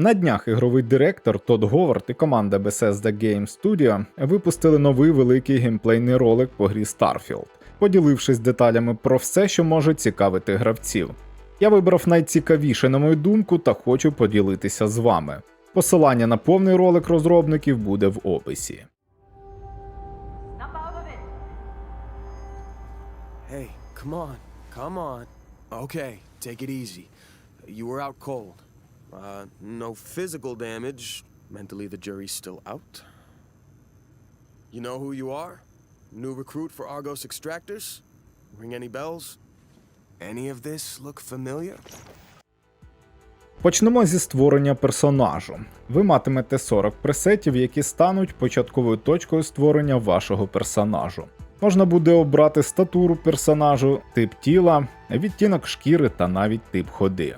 На днях ігровий директор Тодд Говард і команда Bethesda Game Studio випустили новий великий геймплейний ролик по грі Starfield, поділившись деталями про все, що може цікавити гравців. Я вибрав найцікавіше, на мою думку, та хочу поділитися з вами. Посилання на повний ролик розробників буде в описі. Hey, come on, come on. Okay, take it easy. You were out cold. Uh, no physical damage. Mentally, the jury's still out. You know who you are? New recruit for Argos Extractors? Ring any bells? Any of this look familiar? Почнемо зі створення персонажу. Ви матимете 40 пресетів, які стануть початковою точкою створення вашого персонажу. Можна буде обрати статуру персонажу, тип тіла, відтінок шкіри та навіть тип ходи.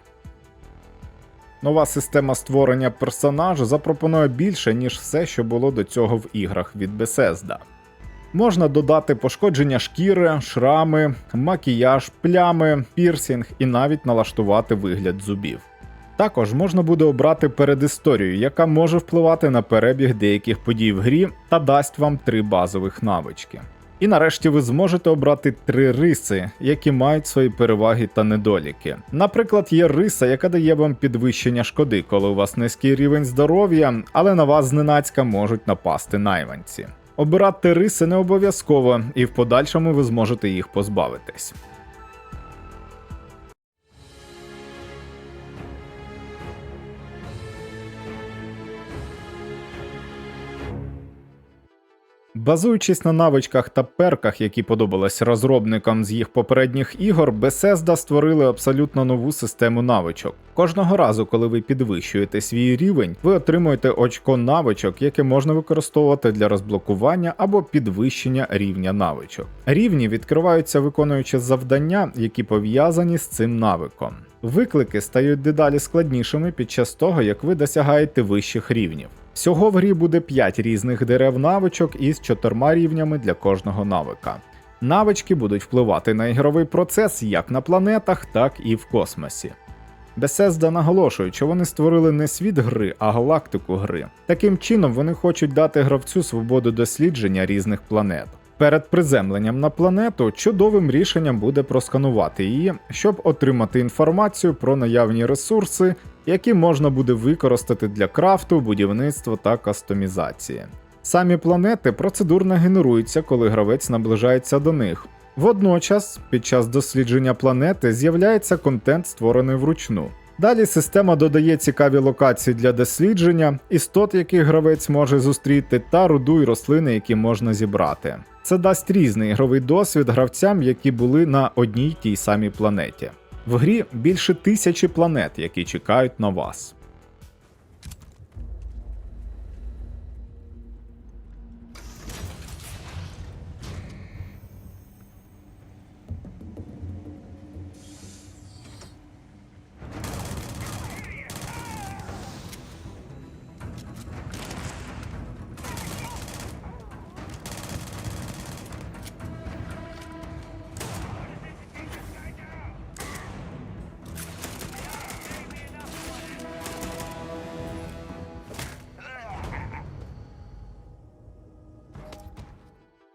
Нова система створення персонажу запропонує більше, ніж все, що було до цього в іграх від Bethesda. Можна додати пошкодження шкіри, шрами, макіяж, плями, пірсінг і навіть налаштувати вигляд зубів. Також можна буде обрати передісторію, яка може впливати на перебіг деяких подій в грі та дасть вам три базових навички. І нарешті ви зможете обрати три риси, які мають свої переваги та недоліки. Наприклад, є риса, яка дає вам підвищення шкоди, коли у вас низький рівень здоров'я, але на вас зненацька можуть напасти найманці. Обирати риси не обов'язково, і в подальшому ви зможете їх позбавитись. Базуючись на навичках та перках, які подобались розробникам з їх попередніх ігор, Bethesda створили абсолютно нову систему навичок. Кожного разу, коли ви підвищуєте свій рівень, ви отримуєте очко навичок, яке можна використовувати для розблокування або підвищення рівня навичок. Рівні відкриваються виконуючи завдання, які пов'язані з цим навиком. Виклики стають дедалі складнішими під час того, як ви досягаєте вищих рівнів. Всього в грі буде 5 різних дерев навичок із 4 рівнями для кожного навика. Навички будуть впливати на ігровий процес як на планетах, так і в космосі. Bethesda наголошують, що вони створили не світ гри, а галактику гри. Таким чином вони хочуть дати гравцю свободу дослідження різних планет. Перед приземленням на планету чудовим рішенням буде просканувати її, щоб отримати інформацію про наявні ресурси, які можна буде використати для крафту, будівництва та кастомізації. Самі планети процедурно генеруються, коли гравець наближається до них. Водночас, під час дослідження планети з'являється контент, створений вручну. Далі система додає цікаві локації для дослідження, істот, яких гравець може зустріти, та руду й рослини, які можна зібрати. Це дасть різний ігровий досвід гравцям, які були на одній тій самій планеті. В грі більше тисячі планет, які чекають на вас.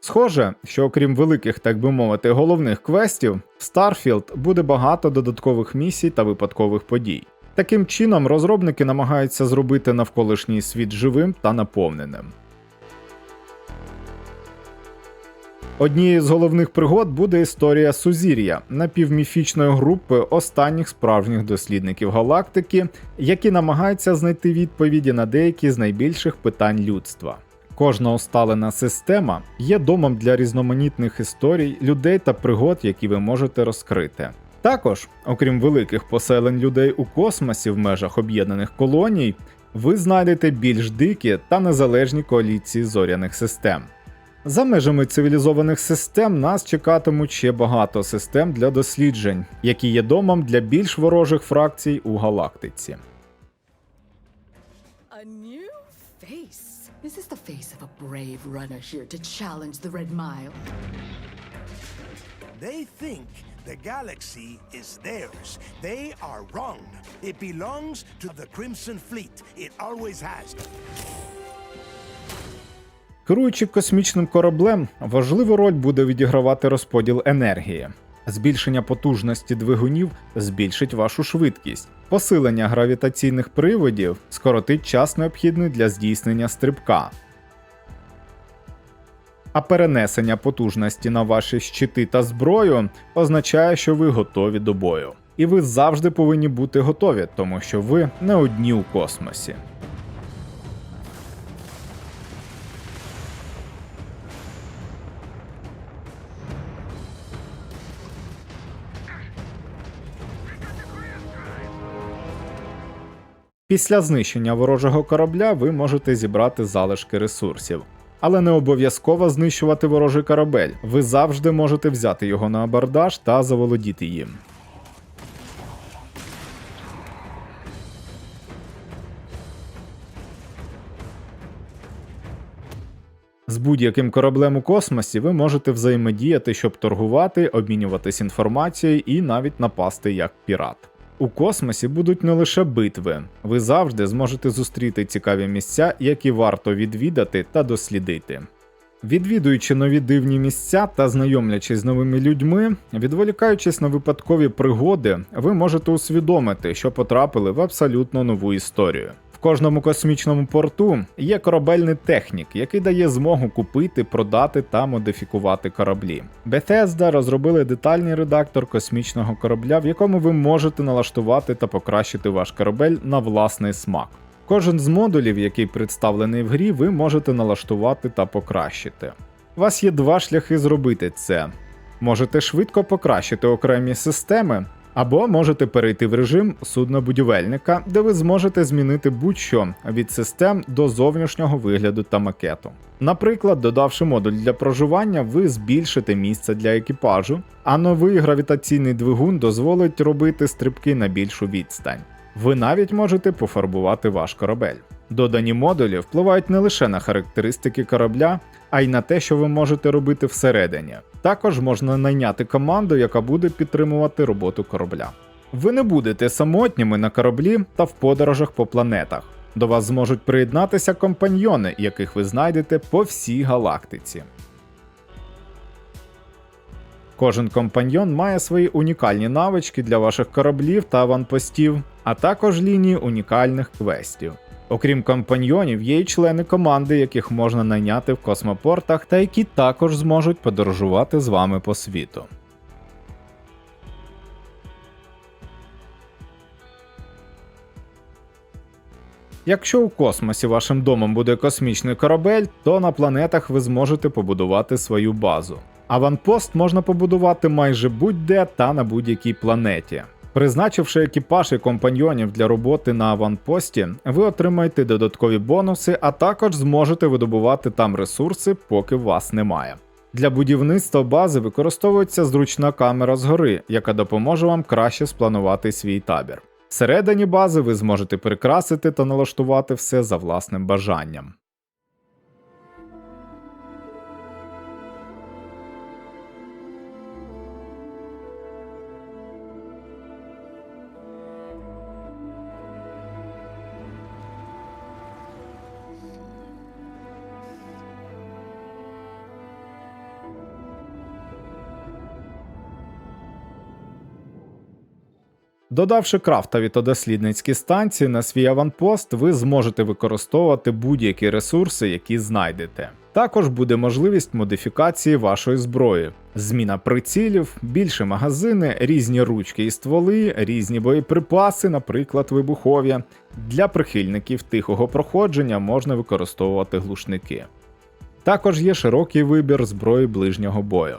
Схоже, що окрім великих, так би мовити, головних квестів, в Starfield буде багато додаткових місій та випадкових подій. Таким чином, розробники намагаються зробити навколишній світ живим та наповненим. Однією з головних пригод буде історія Сузір'я, напівміфічної групи останніх справжніх дослідників галактики, які намагаються знайти відповіді на деякі з найбільших питань людства. Кожна усталена система є домом для різноманітних історій, людей та пригод, які ви можете розкрити. Також, окрім великих поселень людей у космосі в межах об'єднаних колоній, ви знайдете більш дикі та незалежні коаліції зоряних систем. За межами цивілізованих систем нас чекатимуть ще багато систем для досліджень, які є домом для більш ворожих фракцій у галактиці. Is this the face of a brave runner here to challenge the Red Mile? They think the galaxy is theirs. They are wrong. It belongs to the Crimson Fleet. It always has. Керуючи космічним кораблем, важливу роль буде відігравати розподіл енергії. Збільшення потужності двигунів збільшить вашу швидкість. Посилення гравітаційних приводів скоротить час необхідний для здійснення стрибка. А перенесення потужності на ваші щити та зброю означає, що ви готові до бою. І ви завжди повинні бути готові, тому що ви не одні у космосі. Після знищення ворожого корабля ви можете зібрати залишки ресурсів. Але не обов'язково знищувати ворожий корабель. Ви завжди можете взяти його на абордаж та заволодіти їм. З будь-яким кораблем у космосі ви можете взаємодіяти, щоб торгувати, обмінюватись інформацією і навіть напасти як пірат. У космосі будуть не лише битви, ви завжди зможете зустріти цікаві місця, які варто відвідати та дослідити. Відвідуючи нові дивні місця та знайомлячись з новими людьми, відволікаючись на випадкові пригоди, ви можете усвідомити, що потрапили в абсолютно нову історію. Кожному космічному порту є корабельний технік, який дає змогу купити, продати та модифікувати кораблі. Bethesda розробили детальний редактор космічного корабля, в якому ви можете налаштувати та покращити ваш корабель на власний смак. Кожен з модулів, який представлений в грі, ви можете налаштувати та покращити. У вас є два шляхи зробити це. Можете швидко покращити окремі системи, або можете перейти в режим суднобудівельника, де ви зможете змінити будь-що від систем до зовнішнього вигляду та макету. Наприклад, додавши модуль для проживання, ви збільшите місце для екіпажу, а новий гравітаційний двигун дозволить робити стрибки на більшу відстань. Ви навіть можете пофарбувати ваш корабель. Додані модулі впливають не лише на характеристики корабля, а й на те, що ви можете робити всередині. Також можна найняти команду, яка буде підтримувати роботу корабля. Ви не будете самотніми на кораблі та в подорожах по планетах. До вас зможуть приєднатися компаньйони, яких ви знайдете по всій галактиці. Кожен компаньйон має свої унікальні навички для ваших кораблів та аванпостів, а також лінії унікальних квестів. Окрім компаньйонів, є й члени команди, яких можна найняти в космопортах, та які також зможуть подорожувати з вами по світу. Якщо у космосі вашим домом буде космічний корабель, то на планетах ви зможете побудувати свою базу. Аванпост можна побудувати майже будь-де та на будь-якій планеті. Призначивши екіпаж і компаньйонів для роботи на аванпості, ви отримаєте додаткові бонуси, а також зможете видобувати там ресурси, поки вас немає. Для будівництва бази використовується зручна камера згори, яка допоможе вам краще спланувати свій табір. Всередині бази ви зможете прикрасити та налаштувати все за власним бажанням. Додавши крафтові та дослідницькі станції на свій аванпост, ви зможете використовувати будь-які ресурси, які знайдете. Також буде можливість модифікації вашої зброї, зміна прицілів, більші магазини, різні ручки і стволи, різні боєприпаси, наприклад, вибухові. Для прихильників тихого проходження можна використовувати глушники. Також є широкий вибір зброї ближнього бою.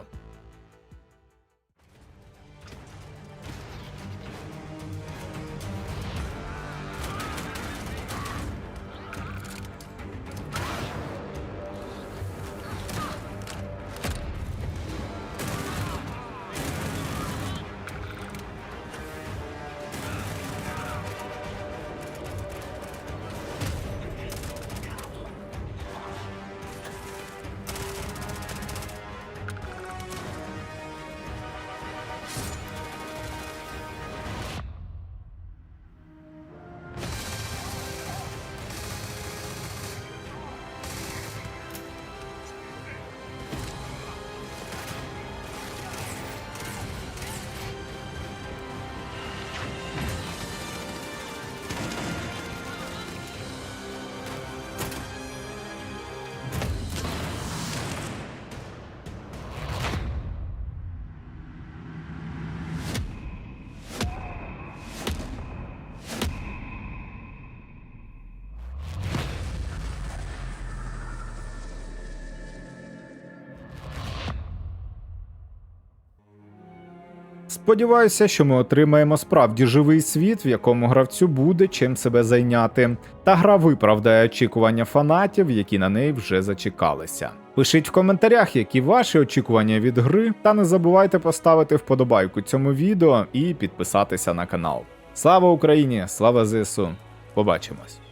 Сподіваюся, що ми отримаємо справді живий світ, в якому гравцю буде чим себе зайняти, та гра виправдає очікування фанатів, які на неї вже зачекалися. Пишіть в коментарях, які ваші очікування від гри, та не забувайте поставити вподобайку цьому відео і підписатися на канал. Слава Україні! Слава ЗСУ! Побачимось!